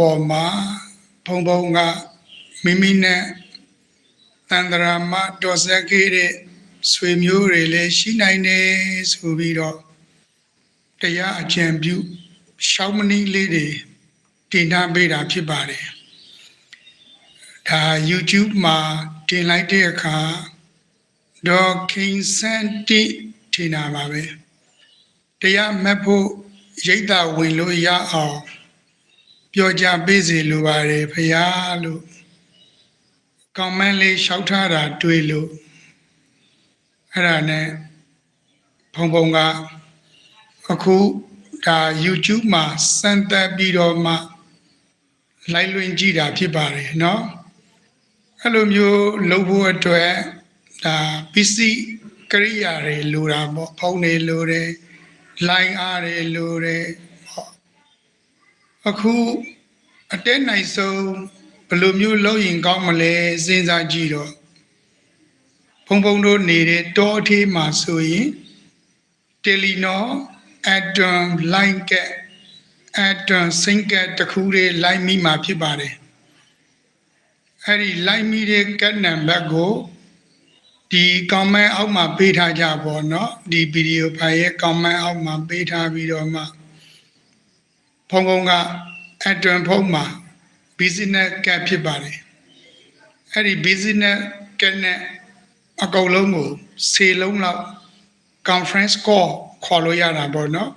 ပေါ်မှာဘုံဘုံကမိမိနဲ့တန်တရာမတော်ဆက်ခဲ့တဲ့ဆွေမျိုးတွေလည်းရှိနိုင်တယ်ဆိုပြီးတော့တရားအကြံပြုရှောင်းမနည်းလေးတွေတင်ထားပေးတာဖြစ်ပါတယ်ဒါ YouTube မှာတင်လိုက်တဲ့အခါဒေါ်ကင်းစန်တီတင်တာပါပဲတရားမက်ဖို့ရိတ်တာဝင်လို့ရအောင် ပြောကြပေးစေလိုပါတယ်ဖရာလို့ကောင်းမန်းလေးလျှောက်ထားတာတွေ့လို့အဲ့ဒါနဲ့ဘုံဘုံကအခုဒါ YouTube မှာစမ်းသပ်ပြီးတော့မှလိုက်လွင်ကြည့်တာဖြစ်ပါတယ်เนาะအဲ့လိုမျိုးလုပ်ဖို့အတွက်ဒါပစ္စည်းကရိယာတွေလိုတာပေါ့ဖုန်းတွေလိုတယ် line အားတွေလိုတယ်ဟော အခုအတဲနိုင်ဆုံးဘယ်လိုမျိုးလုပ်ရင်ကောင်းမလဲစဉ်းစားကြည့်တော့ဘုံဘုံတို့နေတဲ့တောအထေးမှာဆိုရင်တယ်လီနော်အက်တမ်လိုင်းကက်အက်တမ်စင်ကက်တခုတွေလိုင်းမိမှာဖြစ်ပါတယ်အဲ့ဒီလိုင်းမိတဲ့ကတ်နံပါတ်ကိုဒီကောင်းမန်းအောက်မှာပေးထားကြပါတော့ဒီဗီဒီယိုဖိုင်ရဲ့ကောင်းမန်းအောက်မှာပေးထားပြီးတော့မှ ဖုံဖုံကအတွင်ဖုံမှာ business ကဖြစ်ပါတယ်အဲ့ဒီ business ကနဲ့အကုန်လုံးကို10လုံးလောက် conference call ခေါ်လို့ရတာပေါ့နော်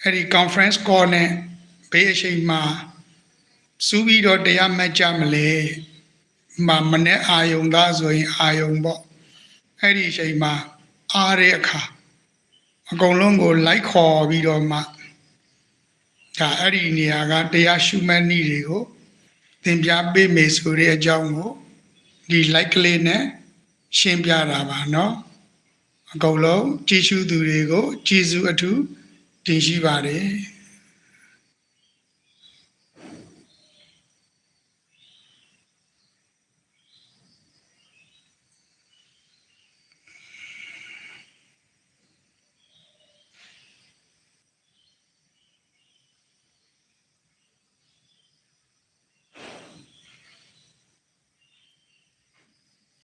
အဲ့ဒီ conference call နဲ့ဘေးအချိန်မှာစူးပြီးတော့တရားမှတ်ကြမလဲမမနဲ့အာယုံသားဆိုရင်အာယုံပေါ့အဲ့ဒီအချိန်မှာအားတဲ့အခါအကုန်လုံးကိုလိုက်ခေါ်ပြီးတော့မှ ဒါအဲ့ဒီနေရာကတရားရှုမှတ်နည်းတွေကိုသင်ပြပေးမယ်ဆိုတဲ့အကြောင်းကိုဒီ like ကလေးနဲ့ရှင်းပြတာပါเนาะအကုန်လုံးကြည်ရှုသူတွေကိုကျေးဇူးအထူးတင်ရှိပါတယ်